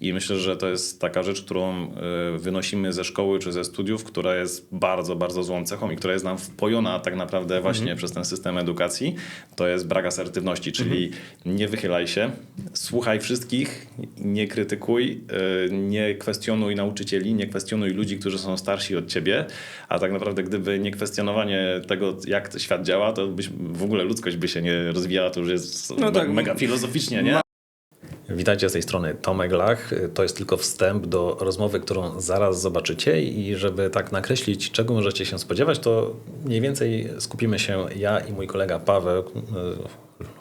I myślę, że to jest taka rzecz, którą y, wynosimy ze szkoły czy ze studiów, która jest bardzo, bardzo złą cechą i która jest nam wpojona tak naprawdę właśnie przez ten system edukacji. To jest brak asertywności, czyli nie wychylaj się, słuchaj wszystkich, nie krytykuj, y, nie kwestionuj nauczycieli, nie kwestionuj ludzi, którzy są starsi od ciebie, a tak naprawdę gdyby nie kwestionowanie tego, jak świat działa, to byś, w ogóle ludzkość by się nie rozwijała, to już jest No tak. mega filozoficznie, nie? Witajcie z tej strony Tomek Lach. To jest tylko wstęp do rozmowy, którą zaraz zobaczycie i żeby tak nakreślić, czego możecie się spodziewać, to mniej więcej skupimy się ja i mój kolega Paweł,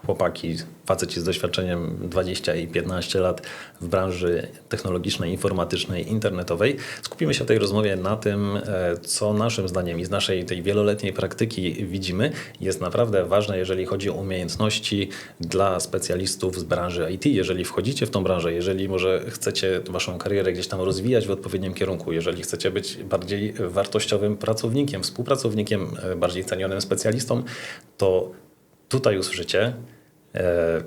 chłopaki, faceci z doświadczeniem 20 i 15 lat w branży technologicznej, informatycznej, internetowej. Skupimy się w tej rozmowie na tym, e, co naszym zdaniem i z naszej tej wieloletniej praktyki widzimy jest naprawdę ważne, jeżeli chodzi o umiejętności dla specjalistów z branży IT. Jeżeli wchodzicie w tą branżę, jeżeli może chcecie waszą karierę gdzieś tam rozwijać w odpowiednim kierunku, jeżeli chcecie być bardziej wartościowym pracownikiem, współpracownikiem, e, bardziej cenionym specjalistą, to tutaj usłyszycie, e,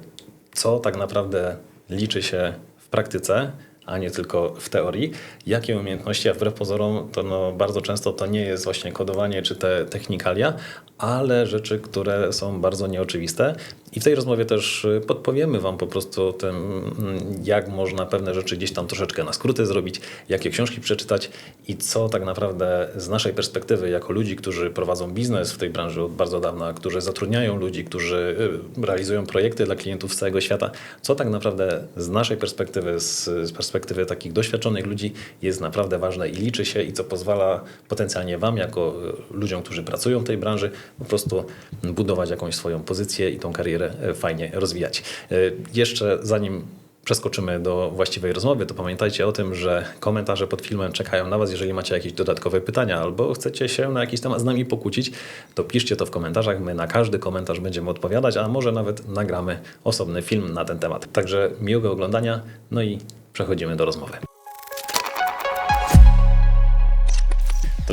co tak naprawdę liczy się w praktyce, a nie tylko w teorii. Jakie umiejętności, a wbrew pozorom, to no bardzo często to nie jest właśnie kodowanie czy te technikalia, ale rzeczy, które są bardzo nieoczywiste. I w tej rozmowie też y, podpowiemy Wam po prostu tym, mm, jak można pewne rzeczy gdzieś tam troszeczkę na skróty zrobić, jakie książki przeczytać i co tak naprawdę z naszej perspektywy, jako ludzi, którzy prowadzą biznes w tej branży od bardzo dawna, którzy zatrudniają ludzi, którzy y, realizują projekty dla klientów z całego świata, co tak naprawdę z naszej perspektywy, z, z perspektywy takich doświadczonych ludzi jest naprawdę ważne i liczy się i co pozwala potencjalnie Wam, jako y, ludziom, którzy pracują w tej branży, po prostu budować jakąś swoją pozycję i tą karierę y, fajnie rozwijać. Y, Jeszcze zanim przeskoczymy do właściwej rozmowy, to pamiętajcie o tym, że komentarze pod filmem czekają na Was. Jeżeli macie jakieś dodatkowe pytania albo chcecie się na jakiś temat z nami pokłócić, to piszcie to w komentarzach. My na każdy komentarz będziemy odpowiadać, a może nawet nagramy osobny film na ten temat. Także miłego oglądania, no i przechodzimy do rozmowy.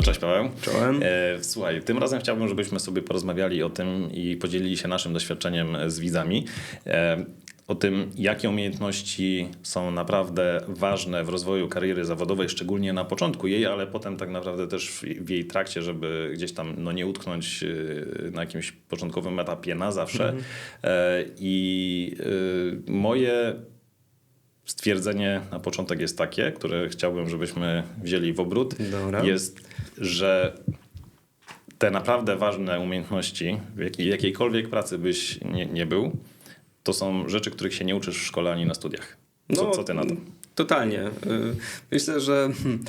To cześć Paweł. Czołem. E, słuchaj, tym razem chciałbym, żebyśmy sobie porozmawiali o tym i podzielili się naszym doświadczeniem z widzami. E, o tym, jakie umiejętności są naprawdę ważne w rozwoju kariery zawodowej, szczególnie na początku jej, ale potem tak naprawdę też w, jej trakcie, żeby gdzieś tam no, nie utknąć e, na jakimś początkowym etapie na zawsze. E, I e, moje stwierdzenie na początek jest takie, które chciałbym, żebyśmy wzięli w obrót. Dobra. Jest, że te naprawdę ważne umiejętności, w jakiej, jakiejkolwiek pracy byś nie, nie był, to są rzeczy, których się nie uczysz w szkole ani na studiach. Co, No, co ty na to? Totalnie. Y, Myślę, że hmm,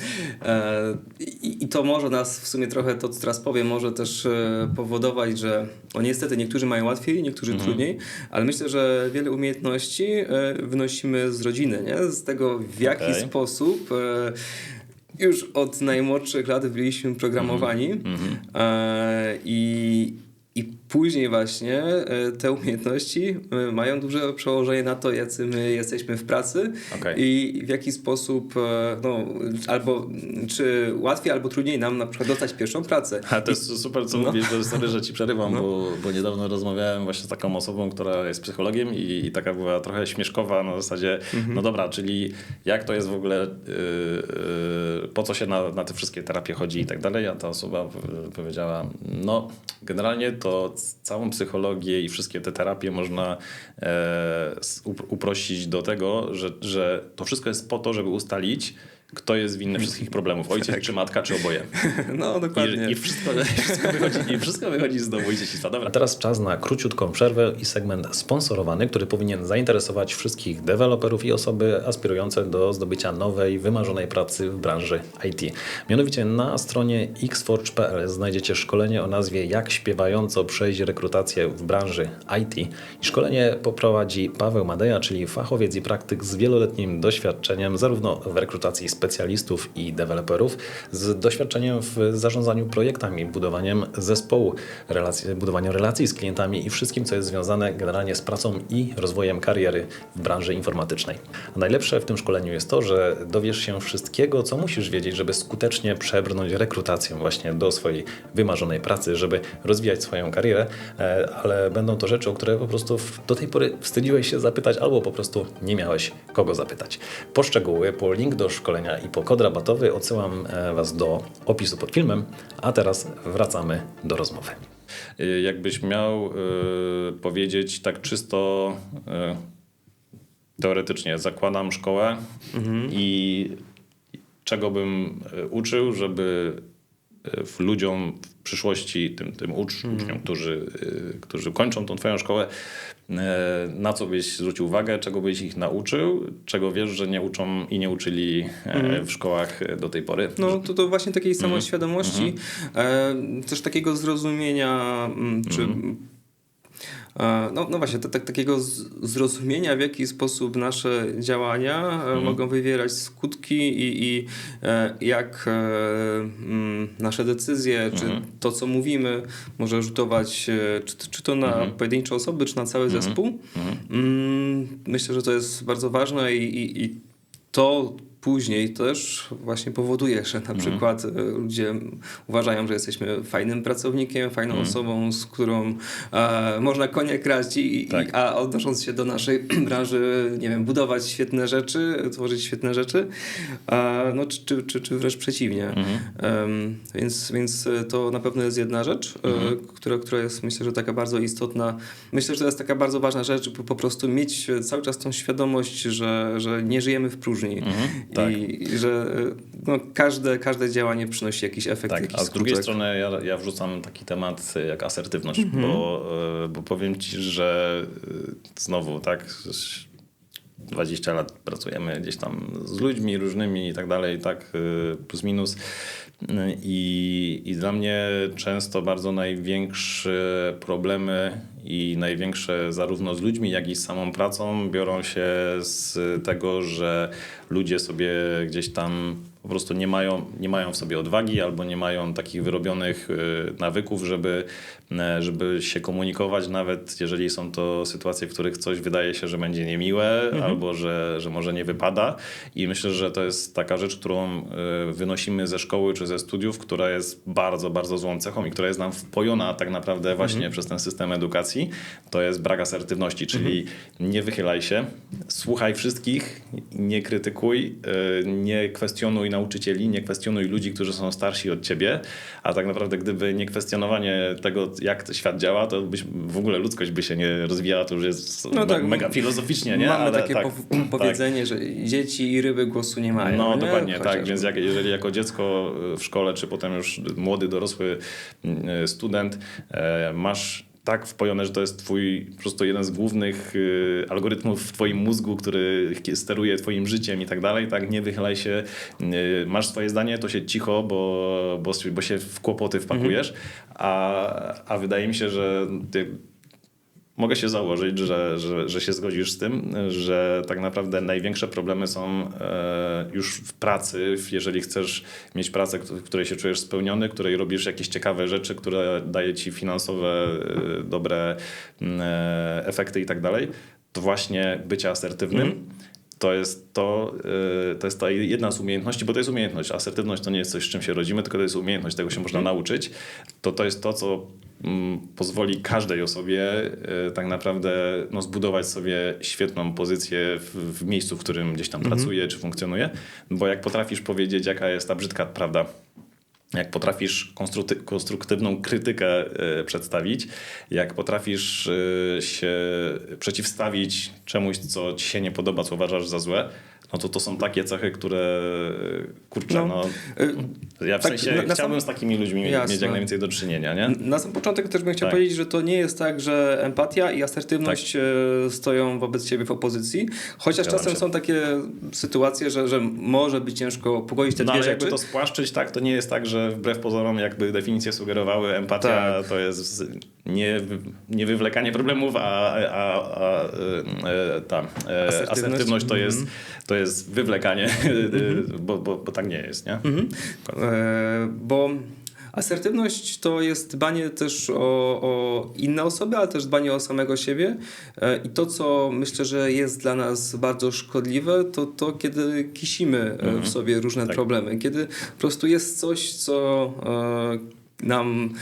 e, i, to może nas w sumie trochę, to co teraz powiem, może też e, powodować, że no niestety niektórzy mają łatwiej, niektórzy Mhm. trudniej, ale myślę, że wiele umiejętności e, wynosimy z rodziny, nie? z tego w jaki Okej. sposób już od najmłodszych lat byliśmy programowani Mhm. i, i później właśnie e, te umiejętności e, mają duże przełożenie na to, jacy my jesteśmy w pracy Okej. i w jaki sposób, e, no, albo czy łatwiej, albo trudniej nam na przykład dostać pierwszą pracę. A to jest super, co No. mówisz, że sorry, że ci przerywam, bo, bo niedawno rozmawiałem właśnie z taką osobą, która jest psychologiem i, i taka była trochę śmieszkowa na zasadzie, no dobra, czyli jak to jest w ogóle, yy, yy, po co się na, na te wszystkie terapie chodzi i tak dalej, a ta osoba powiedziała, no generalnie to całą psychologię i wszystkie te terapie można e, uprościć do tego, że, że to wszystko jest po to, żeby ustalić, kto jest winny wszystkich problemów, ojciec czy matka, czy oboje. No, dokładnie. I, i, wszystko, wszystko wychodzi, I wszystko wychodzi z domu i dzieciństwa. Dobra. A teraz czas na króciutką przerwę i segment sponsorowany, który powinien zainteresować wszystkich deweloperów i osoby aspirujące do zdobycia nowej, wymarzonej pracy w branży IT. Mianowicie na stronie xforge.pl znajdziecie szkolenie o nazwie Jak śpiewająco przejść rekrutację w branży IT. I szkolenie poprowadzi Paweł Madeja, czyli fachowiec i praktyk z wieloletnim doświadczeniem zarówno w rekrutacji specjalistów i deweloperów z doświadczeniem w zarządzaniu projektami, budowaniem zespołu, relacji, relacji z klientami i wszystkim, co jest związane generalnie z pracą i rozwojem kariery w branży informatycznej. A najlepsze w tym szkoleniu jest to, że dowiesz się wszystkiego, co musisz wiedzieć, żeby skutecznie przebrnąć rekrutację właśnie do swojej wymarzonej pracy, żeby rozwijać swoją karierę, e, ale będą to rzeczy, o które po prostu do tej pory wstydziłeś się zapytać albo po prostu nie miałeś kogo zapytać. Po szczegóły, po link do szkolenia i po kod rabatowy odsyłam e, Was do opisu pod filmem, a teraz wracamy do rozmowy. Y, Jakbyś miał y, powiedzieć tak czysto y, teoretycznie, zakładam szkołę i czego bym uczył, żeby ludziom w przyszłości, tym, tym ucz, uczniom, którzy, y, którzy kończą tą twoją szkołę, y, na co byś zwrócił uwagę, czego byś ich nauczył, czego wiesz, że nie uczą i nie uczyli e, w szkołach e, do tej pory. No to, to właśnie takiej samoświadomości, e, też takiego zrozumienia, mm, czy e, no, no właśnie, to, tak, takiego zrozumienia, w jaki sposób nasze działania e, mogą wywierać skutki i, i e, jak e, mm, nasze decyzje, czy to, co mówimy, może rzutować, e, czy, czy to na pojedyncze osoby, czy na cały zespół. Mm, myślę, że to jest bardzo ważne i, i, i to później też właśnie powoduje, że na przykład e, ludzie uważają, że jesteśmy fajnym pracownikiem, fajną osobą, z którą e, można konie kraść, i, Tak. i, a odnosząc się do naszej branży, nie wiem, budować świetne rzeczy, tworzyć świetne rzeczy, e, no, czy, czy, czy, czy wręcz przeciwnie. Em, więc, więc e, to na pewno jest jedna rzecz, e, która, która jest myślę, że taka bardzo istotna. Myślę, że to jest taka bardzo ważna rzecz, żeby po prostu mieć cały czas tą świadomość, że, że nie żyjemy w próżni tak. i, i że e, no, każde, każde działanie przynosi jakiś efekt, Tak, jakiś a z drugiej skutek. strony ja, ja wrzucam taki temat y, jak asertywność, bo, y, bo powiem ci, że y, znowu tak 20 lat pracujemy gdzieś tam z ludźmi różnymi i tak dalej, tak y, plus minus. I, I dla mnie często bardzo największe problemy i największe zarówno z ludźmi, jak i z samą pracą biorą się z tego, że ludzie sobie gdzieś tam po prostu nie mają, nie mają w sobie odwagi albo nie mają takich wyrobionych y, nawyków, żeby, żeby się komunikować, nawet jeżeli są to sytuacje, w których coś wydaje się, że będzie niemiłe albo że, że może nie wypada. I myślę, że to jest taka rzecz, którą y, wynosimy ze szkoły czy ze studiów, która jest bardzo, bardzo złą cechą i która jest nam wpojona tak naprawdę właśnie przez ten system edukacji. To jest brak asertywności, czyli nie wychylaj się, słuchaj wszystkich, nie krytykuj, y, nie kwestionuj nauczycieli, nie kwestionuj ludzi, którzy są starsi od ciebie, a tak naprawdę gdyby nie kwestionowanie tego, jak świat działa, to byś, w ogóle ludzkość by się nie rozwijała, to już jest No tak, mega filozoficznie, nie? Mamy Ale takie tak, po- powiedzenie, że dzieci i ryby głosu nie mają. no nie? dokładnie, tak. Chociażby. Więc jak, jeżeli jako dziecko w szkole, czy potem już młody, dorosły mm, student e, masz tak wpojone, że to jest twój po prostu jeden z głównych y, algorytmów w twoim mózgu, który steruje twoim życiem i tak dalej, tak? Nie wychylaj się, y, masz swoje zdanie, to się cicho, bo, bo, bo się w kłopoty wpakujesz, a, a wydaje mi się, że ty Mogę się założyć, że, że, że się zgodzisz z tym, że tak naprawdę największe problemy są e, już w pracy, jeżeli chcesz mieć pracę, w której się czujesz spełniony, w której robisz jakieś ciekawe rzeczy, które daje ci finansowe, e, dobre mm, e, efekty i tak dalej, to właśnie bycie asertywnym. To jest to, to jest ta jedna z umiejętności, bo to jest umiejętność. Asertywność to nie jest coś, z czym się rodzimy, tylko to jest umiejętność, tego się można nauczyć. To to jest to, co mm, pozwoli każdej osobie y, tak naprawdę no, zbudować sobie świetną pozycję w, w miejscu, w którym gdzieś tam pracuje czy funkcjonuje. Bo jak potrafisz powiedzieć, jaka jest ta brzydka prawda, jak potrafisz konstrukty- konstruktywną krytykę y, przedstawić, jak potrafisz y, się przeciwstawić czemuś, co ci się nie podoba, co uważasz za złe, no to to są takie cechy, które kurczę, no, No, ja w tak, sensie na- na chciałbym sam- z takimi ludźmi Jasne. mieć jak najwięcej do czynienia, nie? Na sam początek też bym chciał Tak. powiedzieć, że to nie jest tak, że empatia i asertywność e, stoją wobec siebie w opozycji, chociaż Zgadzam czasem się. są takie sytuacje, że, że może być ciężko pogodzić te No dwie ale jakby rzeczy. to spłaszczyć, tak, to nie jest tak, że wbrew pozorom jakby definicje sugerowały, empatia Tak. to jest nie, nie wywlekanie problemów, a, a, a e, ta e, Asertywność? asertywność to jest, to jest wywlekanie, bo, bo, bo tak nie jest, nie? Mhm. E, bo asertywność to jest dbanie też o, o inne osoby, ale też dbanie o samego siebie. E, I to, co myślę, że jest dla nas bardzo szkodliwe, to to, kiedy kisimy w sobie różne Tak. problemy. Kiedy po prostu jest coś, co nam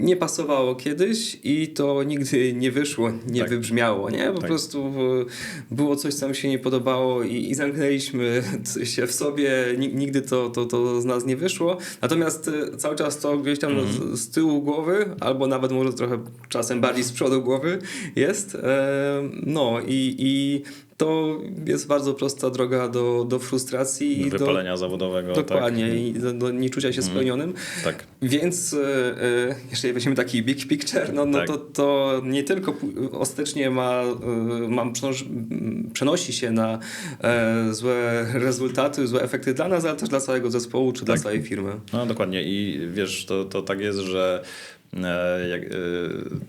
nie pasowało kiedyś i to nigdy nie wyszło, nie Tak. wybrzmiało, nie? Po Tak. prostu e, było coś, co nam się nie podobało i, i zamknęliśmy się w sobie, Ni- nigdy to, to, to z nas nie wyszło. Natomiast e, cały czas to gdzieś tam z, z tyłu głowy, albo nawet może trochę czasem bardziej z przodu głowy jest. E, No i, i to jest bardzo prosta droga do, do frustracji i do, Wypalenia zawodowego. dokładnie i do, do nieczucia się spełnionym. Tak. tak. Więc e, e, jeżeli weźmiemy taki big picture, no, no Tak. to, to nie tylko ostatecznie ma, e, mam przenosi się na e, złe rezultaty, złe efekty dla nas, ale też dla całego zespołu czy dla Tak. całej firmy. No dokładnie i wiesz, to, to tak jest, że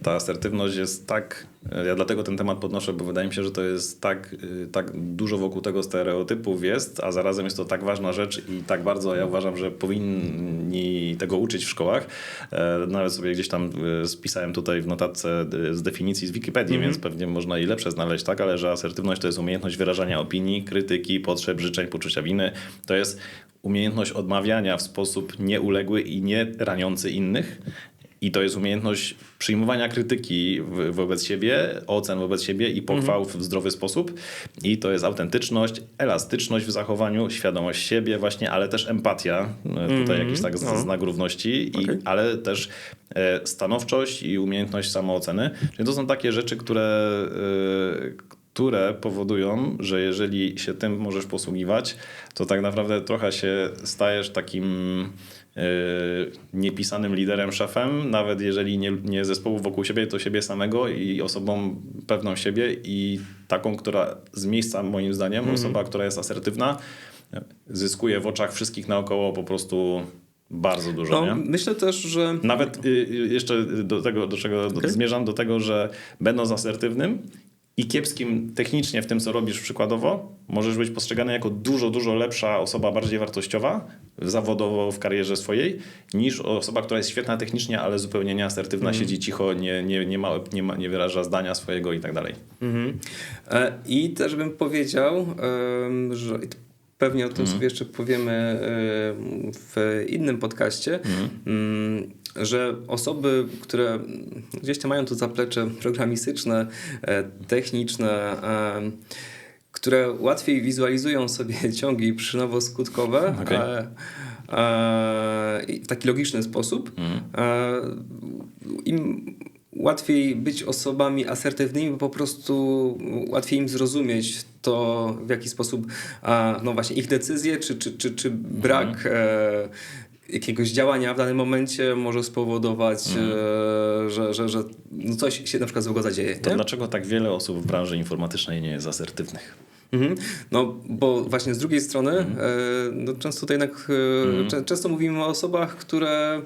ta asertywność jest tak, e, ja dlatego ten temat podnoszę, bo wydaje mi się, że to jest tak, e, tak dużo wokół tego stereotypów jest, a zarazem jest to tak ważna rzecz i tak bardzo ja uważam, że powinni tego uczyć w szkołach. E, Nawet sobie gdzieś tam e, spisałem tutaj w notatce e, z definicji z Wikipedii, więc pewnie można i lepsze znaleźć, tak, ale że asertywność to jest umiejętność wyrażania opinii, krytyki, potrzeb, życzeń, poczucia winy. To jest umiejętność odmawiania w sposób nieuległy i nie raniący innych. I to jest umiejętność przyjmowania krytyki wobec siebie, ocen wobec siebie i pochwał w zdrowy sposób. I to jest autentyczność, elastyczność w zachowaniu, świadomość siebie właśnie, ale też empatia. E, Tutaj jakiś tak No. znak równości, i, Okej. ale też e, stanowczość i umiejętność samooceny. Czyli to są takie rzeczy, które, e, które powodują, że jeżeli się tym możesz posługiwać, to tak naprawdę trochę się stajesz takim niepisanym liderem, szefem, nawet jeżeli nie, nie zespołu wokół siebie, to siebie samego i osobą pewną siebie i taką, która z miejsca moim zdaniem, osoba, która jest asertywna, zyskuje w oczach wszystkich naokoło po prostu bardzo dużo. No, nie? myślę też, że Nawet y, y, jeszcze do tego, do czego Okej. zmierzam, do tego, że będąc asertywnym i kiepskim technicznie w tym, co robisz przykładowo, możesz być postrzegany jako dużo, dużo lepsza osoba, bardziej wartościowa zawodowo w karierze swojej, niż osoba, która jest świetna technicznie, ale zupełnie nieasertywna, siedzi cicho, nie, nie, nie, ma, nie, ma, nie wyraża zdania swojego i tak dalej. Mhm. E, I też bym powiedział, że pewnie o tym sobie jeszcze powiemy em, w innym podcaście, mm, że osoby, które gdzieś tam mają to zaplecze programistyczne, e, techniczne, em, które łatwiej wizualizują sobie ciągi przyczynowo-skutkowe, Okej. e, e, w taki logiczny sposób, e, im łatwiej być osobami asertywnymi, bo po prostu łatwiej im zrozumieć to, w jaki sposób a, no właśnie ich decyzje, czy, czy, czy, czy brak e, jakiegoś działania w danym momencie może spowodować, e, że, że, że no coś się na przykład złego zadzieje. To nie? dlaczego tak wiele osób w branży informatycznej nie jest asertywnych? Mhm. No, bo właśnie z drugiej strony, e, no, często tutaj jednak, e, cze- często mówimy o osobach, które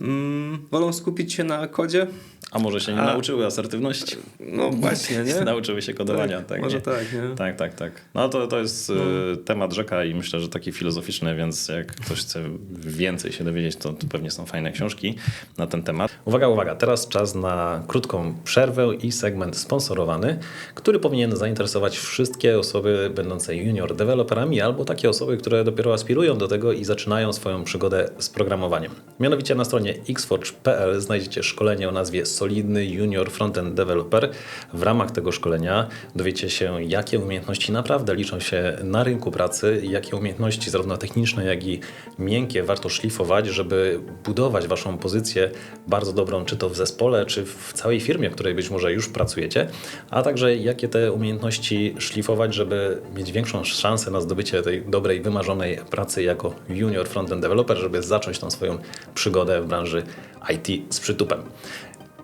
mm, wolą skupić się na kodzie. A może się nie A- nauczyły asertywności? No właśnie, nie? Nauczyły się kodowania. Tak, Tak, może nie? tak, nie? Tak, tak, tak. No to, to jest e, temat rzeka i myślę, że taki filozoficzny, więc jak ktoś chce więcej się dowiedzieć, to, to pewnie są fajne książki na ten temat. Uwaga, uwaga, teraz czas na krótką przerwę i segment sponsorowany, który powinien zainteresować wszystkie osoby będące junior deweloperami albo takie osoby, które dopiero aspirują do tego i zaczynają swoją przygodę z programowaniem. Mianowicie na stronie xforge.pl znajdziecie szkolenie o nazwie Solidny Junior Frontend Developer. W ramach tego szkolenia dowiecie się, jakie umiejętności naprawdę liczą się na rynku pracy, jakie umiejętności zarówno techniczne, jak i miękkie warto szlifować, żeby budować waszą pozycję bardzo dobrą, czy to w zespole, czy w całej firmie, w której być może już pracujecie, a także jakie te umiejętności szlifować, żeby mieć większą szansę na zdobycie tej dobrej, wymarzonej pracy jako junior frontend developer, żeby zacząć tą swoją przygodę w branży IT z przytupem.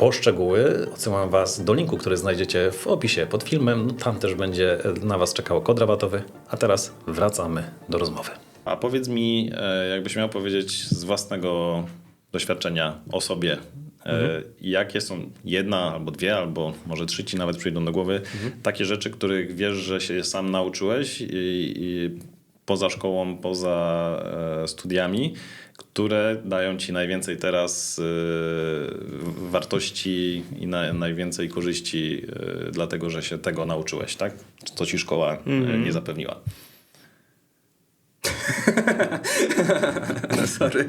Po szczegóły odsyłam Was do linku, który znajdziecie w opisie pod filmem. No, tam też będzie na Was czekał kod rabatowy. A teraz wracamy do rozmowy. A powiedz mi, e, jakbyś miał powiedzieć z własnego doświadczenia o sobie, E, Jakie są jedna albo dwie, albo może trzy ci nawet przyjdą do głowy, takie rzeczy, których wiesz, że się sam nauczyłeś i, i poza szkołą, poza e, studiami, które dają ci najwięcej teraz e, wartości i na, najwięcej korzyści, e, dlatego że się tego nauczyłeś, tak? Co ci szkoła e, nie zapewniła. No, sorry.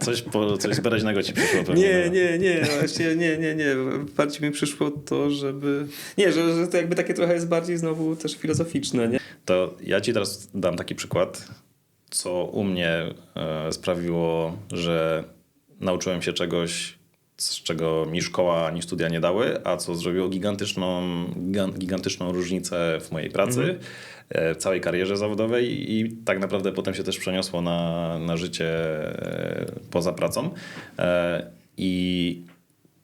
Coś, po, coś wyraźnego ci przyszło pewnie. Nie, no. nie, nie, właśnie nie, nie, nie. Bardziej mi przyszło to, żeby... Nie, że, że to jakby takie trochę jest bardziej znowu też filozoficzne, nie? To ja ci teraz dam taki przykład, co u mnie e, sprawiło, że nauczyłem się czegoś, z czego mi szkoła ani studia nie dały, a co zrobiło gigantyczną, gigan- gigantyczną różnicę w mojej pracy, e, w całej karierze zawodowej i tak naprawdę potem się też przeniosło na, na życie e, poza pracą. I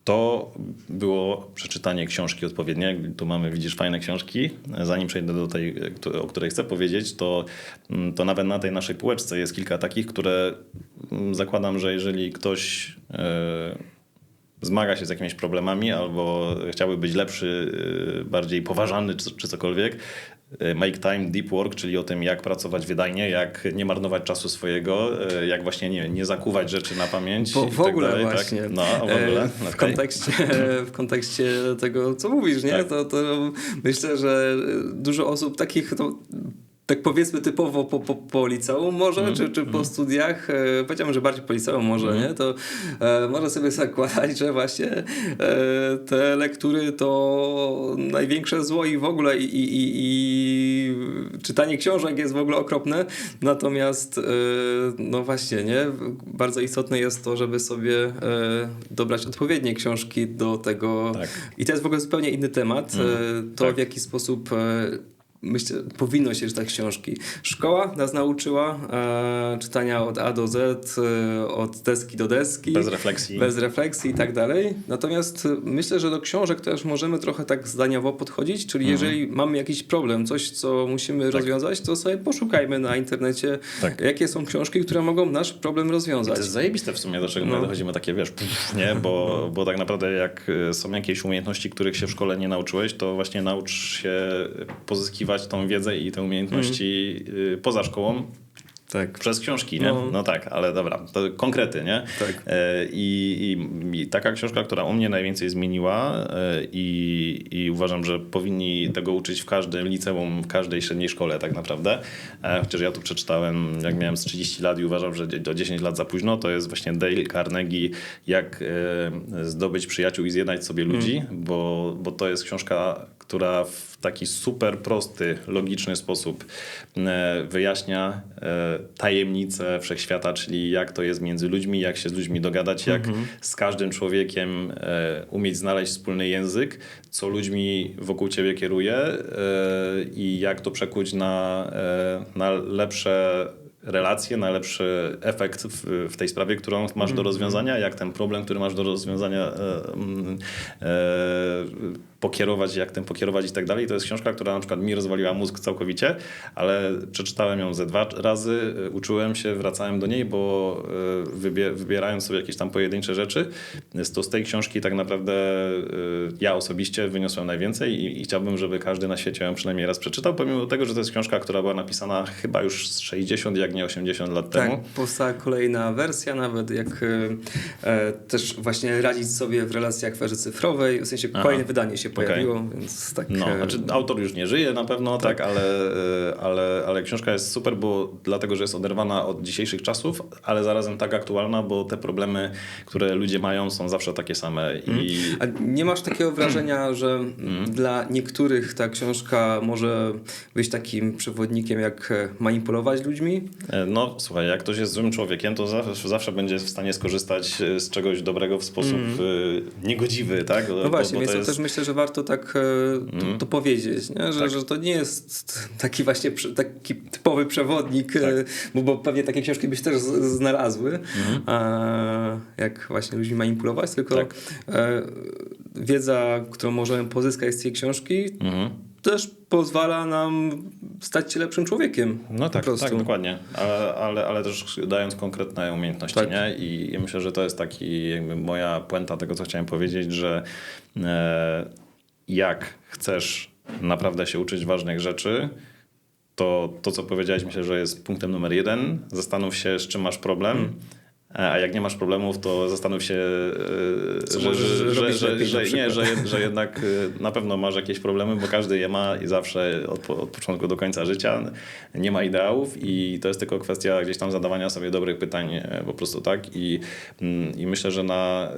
to było przeczytanie książki odpowiedniej. Tu mamy, widzisz, fajne książki. Zanim przejdę do tej, o której chcę powiedzieć, to, mm, to nawet na tej naszej półeczce jest kilka takich, które mm, zakładam, że jeżeli ktoś e, zmaga się z jakimiś problemami albo chciałby być lepszy, e, bardziej poważany czy, czy cokolwiek, Make time, deep work, czyli o tym, jak pracować wydajnie, jak nie marnować czasu swojego, e, jak właśnie nie, nie zakuwać rzeczy na pamięć. Bo w tak ogóle dalej, właśnie. Tak? No, w ogóle. e, W, kontekście, w kontekście tego, co mówisz, nie? Tak. To, to myślę, że dużo osób takich, to, tak powiedzmy typowo po, po, po liceum może, Mhm. czy, czy po studiach, e, powiedziałbym, że bardziej po liceum może, Mhm. nie? To e, może sobie zakładać, że właśnie e, te lektury to największe zło i w ogóle i, i, i, i czytanie książek jest w ogóle okropne, natomiast e, no właśnie, nie? Bardzo istotne jest to, żeby sobie e, dobrać odpowiednie książki do tego Tak. i to jest w ogóle zupełnie inny temat, e, to tak. w jaki sposób e, myślę, powinno się czytać książki. Szkoła nas nauczyła e, czytania od A do Z, e, od deski do deski. Bez refleksji. Bez refleksji i tak dalej. Natomiast e, myślę, że do książek też możemy trochę tak zdaniowo podchodzić, czyli Mhm. jeżeli mamy jakiś problem, coś, co musimy rozwiązać, to sobie poszukajmy na internecie, Tak. jakie są książki, które mogą nasz problem To rozwiązać. jest zajebiste w sumie, dlaczego No. my dochodzimy takie, wiesz, pff, nie, bo, bo tak naprawdę jak y, są jakieś umiejętności, których się w szkole nie nauczyłeś, to właśnie naucz się pozyskiwać tą wiedzę i te umiejętności y, poza szkołą Tak. przez książki, nie? No. No, tak, ale dobra, to konkrety, nie? Tak. E, I, i, I taka książka, która u mnie najwięcej zmieniła e, i, i uważam, że powinni tego uczyć w każdym liceum, w każdej średniej szkole tak naprawdę. E, Chociaż ja tu przeczytałem, jak miałem z 30 lat i uważam, że do 10 lat za późno, to jest właśnie Dale Carnegie, jak zdobyć przyjaciół i zjednać sobie ludzi, bo, bo to jest książka, która w taki super prosty, logiczny sposób e, wyjaśnia e, tajemnice wszechświata, czyli jak to jest między ludźmi, jak się z ludźmi dogadać, jak z każdym człowiekiem e, umieć znaleźć wspólny język, co ludźmi wokół ciebie kieruje i jak to przekuć na, na lepsze relacje, na lepszy efekt w, w tej sprawie, którą masz do rozwiązania, jak ten problem, który masz do rozwiązania e, e, pokierować, jak tym pokierować i tak dalej. To jest książka, która na przykład mi rozwaliła mózg całkowicie, ale przeczytałem ją ze dwa razy, e, uczyłem się, wracałem do niej, bo wybie, wybierając sobie jakieś tam pojedyncze rzeczy, to z tej książki tak naprawdę e, ja osobiście wyniosłem najwięcej i, i chciałbym, żeby każdy na świecie ją przynajmniej raz przeczytał, pomimo tego, że to jest książka, która była napisana chyba już z 60, jak nie 80 lat Tak, temu. powstała kolejna wersja nawet, jak e, też właśnie radzić sobie w relacjach w erze cyfrowej, w sensie Aha. kolejne wydanie się Pojawiło, więc tak... No, e, znaczy autor już nie żyje na pewno, tak, ale, e, ale, ale książka jest super, bo dlatego, że jest oderwana od dzisiejszych czasów, ale zarazem tak aktualna, bo te problemy, które ludzie mają, są zawsze takie same. I A nie masz takiego wrażenia, że Mhm. dla niektórych ta książka może być takim przewodnikiem, jak e, manipulować ludźmi? no, słuchaj, jak ktoś jest złym człowiekiem, to zawsze, zawsze będzie w stanie skorzystać z czegoś dobrego w sposób e, niegodziwy, tak? No właśnie, więc to jest- też myślę, że warto tak e, to, to powiedzieć, nie? Że, Tak. że to nie jest taki właśnie taki typowy przewodnik, e, bo, bo pewnie takie książki byś też znalazły, e, jak właśnie ludźmi manipulować, tylko Tak. e, wiedza, którą możemy pozyskać z tej książki, Mhm. też pozwala nam stać się lepszym człowiekiem. No tak, tak, dokładnie. Ale, ale, ale też dając konkretne umiejętności, Tak. nie? I ja myślę, że to jest taki jakby moja puenta tego, co chciałem powiedzieć, że e, jak chcesz naprawdę się uczyć ważnych rzeczy, to to, co powiedziałeś, myślę, że jest punktem numer jeden. Zastanów się, z czym masz problem. Hmm. E, A jak nie masz problemów, to zastanów się, e, że, że, że, że, nie, że, że jednak e, na pewno masz jakieś problemy, bo każdy je ma i zawsze od, od początku do końca życia nie ma ideałów i to jest tylko kwestia gdzieś tam zadawania sobie dobrych pytań po prostu tak? I, mm, i myślę, że na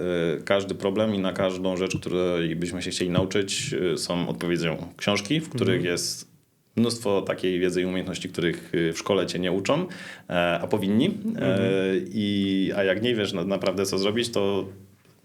każdy problem i na każdą rzecz, której byśmy się chcieli nauczyć są odpowiedzią książki, w których jest mnóstwo takiej wiedzy i umiejętności, których y, w szkole cię nie uczą, e, a powinni. E, I, a jak nie wiesz na, naprawdę co zrobić, to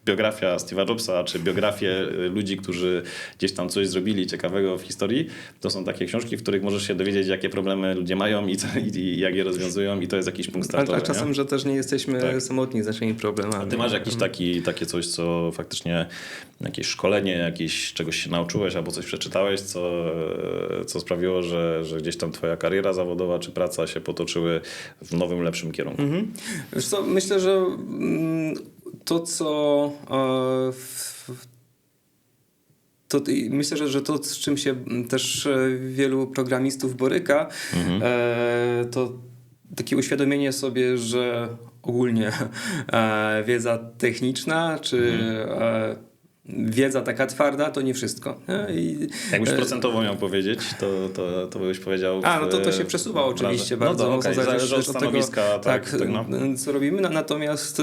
biografia Steve'a Jobsa, czy biografie y, ludzi, którzy gdzieś tam coś zrobili ciekawego w historii, to są takie książki, w których możesz się dowiedzieć, jakie problemy ludzie mają i, co, i, jak je rozwiązują i to jest jakiś punkt A, startowy. a nie? czasem, że też nie jesteśmy Tak. samotni z naszymi problemami. A ty masz jakiś Mhm. taki, takie coś, co faktycznie jakieś szkolenie, jakieś czegoś się nauczyłeś albo coś przeczytałeś, co, co sprawiło, że, że gdzieś tam twoja kariera zawodowa czy praca się potoczyły w nowym, lepszym kierunku. Mhm. Wiesz co, myślę, że mm, to, co e, to, myślę, że, że to, z czym się też e, wielu programistów boryka, e, to takie uświadomienie sobie, że ogólnie wiedza techniczna czy e, wiedza taka twarda to nie wszystko. nie? I, Jakbyś e, procentowo miał powiedzieć, to, to, to byś powiedział... w- A, no to, to się przesuwa oczywiście branży. bardzo. No to mocno okej, zależy od stanowiska, tak, tak, no. co robimy. Na- Natomiast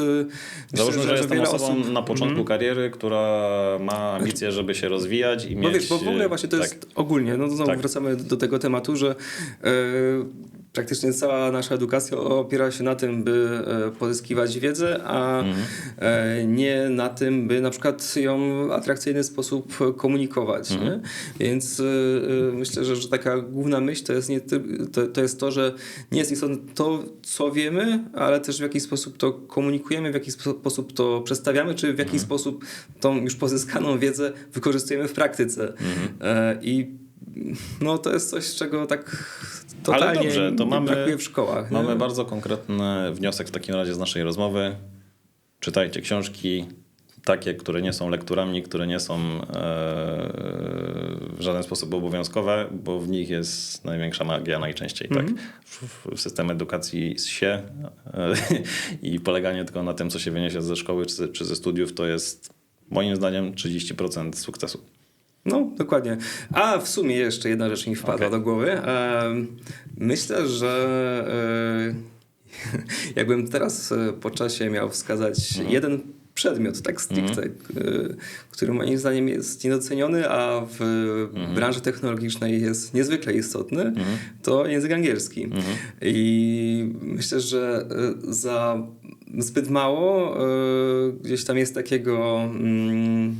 Załóżmy, że, jestem wiele osobą osób- na początku Mhm. kariery, która ma ambicje, żeby się rozwijać i Bo mieć... wiesz, bo w ogóle właśnie to tak, jest ogólnie, no znowu Tak. wracamy do tego tematu, że e, praktycznie cała nasza edukacja opiera się na tym, by e, pozyskiwać wiedzę, a Mhm. e, nie na tym, by na przykład ją w atrakcyjny sposób komunikować. Mhm. Więc e, myślę, że, że taka główna myśl to jest, nie, to, to jest to, że nie jest istotne to, co wiemy, ale też w jaki sposób to komunikujemy, w jaki spo- sposób to przedstawiamy, czy w jaki Mhm. sposób tą już pozyskaną wiedzę wykorzystujemy w praktyce. Mhm. I no to jest coś, czego tak totalnie dobrze, to mamy- w szkołach. Mamy nie? bardzo konkretny wniosek w takim razie z naszej rozmowy. Czytajcie książki takie, które nie są lekturami, które nie są e, w żaden sposób obowiązkowe, bo w nich jest największa magia najczęściej. Tak? W, w system edukacji się e, i poleganie tylko na tym, co się wyniesie ze szkoły czy, czy ze studiów, to jest moim zdaniem 30% sukcesu. No, dokładnie. A w sumie jeszcze jedna rzecz mi wpadła Okej. do głowy. Em, Myślę, że e, jakbym teraz e, po czasie miał wskazać Mhm. jeden przedmiot, tak stricte, e, który moim zdaniem jest niedoceniony, a w Mhm. branży technologicznej jest niezwykle istotny, to język angielski. Mhm. I myślę, że e, za zbyt mało e, gdzieś tam jest takiego mm,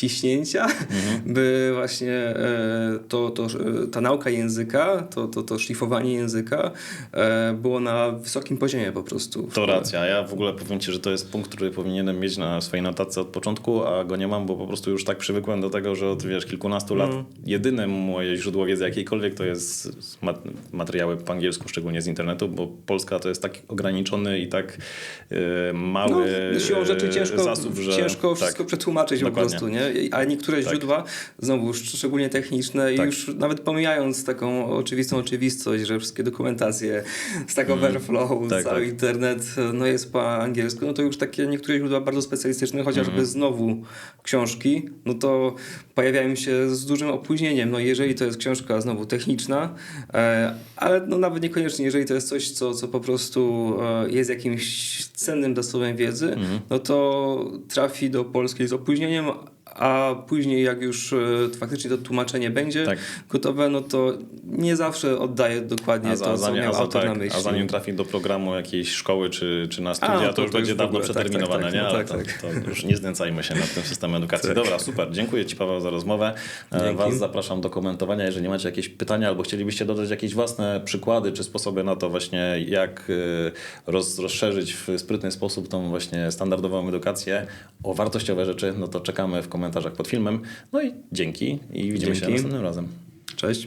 ciśnięcia, Mhm. by właśnie e, to, to, e, ta nauka języka, to, to, to szlifowanie języka e, było na wysokim poziomie po prostu. To racja. Ja w ogóle powiem Ci, że to jest punkt, który powinienem mieć na swojej notatce od początku, a go nie mam, bo po prostu już tak przywykłem do tego, że od wiesz, kilkunastu lat Mm. jedyne moje źródło wiedzy jakiejkolwiek to jest mat- materiały po angielsku, szczególnie z internetu, bo Polska to jest tak ograniczony i tak e, mały no, siłą rzeczy ciężko, zasób, że ciężko tak, wszystko przetłumaczyć Dokładnie. po prostu, nie? A niektóre Tak. źródła, znowu szczególnie techniczne i Tak. już nawet pomijając taką oczywistą oczywistość, że wszystkie dokumentacje, Stack Overflow, Tak, cały tak. internet no jest po angielsku, no to już takie niektóre źródła bardzo specjalistyczne, chociażby Mhm. znowu książki, no to pojawiają się z dużym opóźnieniem. No jeżeli to jest książka znowu techniczna, e, ale no nawet niekoniecznie, jeżeli to jest coś, co, co po prostu e, jest jakimś cennym zasobem wiedzy, Mhm. no to trafi do Polski z opóźnieniem, a później jak już e, faktycznie to tłumaczenie będzie Tak. gotowe, no to nie zawsze oddaje dokładnie A, za, to, co zanim, miał a, za, autor tak, na myśli. a zanim trafi do programu jakiejś szkoły czy, czy na studia, no to, to- już to będzie już w dawno tak, tak, przeterminowane, tak, nie? no Ale tak, to, tak. to już nie znęcajmy się nad tym systemem edukacji. Dobra, super. Dziękuję Ci Paweł za rozmowę. E, Dzięki. Was zapraszam do komentowania, jeżeli macie jakieś pytania albo chcielibyście dodać jakieś własne przykłady czy sposoby na to właśnie, jak e, roz, rozszerzyć w sprytny sposób tą właśnie standardową edukację o wartościowe rzeczy, no to czekamy w komentarzach pod filmem. No i dzięki i widzimy się Dzięki. następnym razem. Cześć.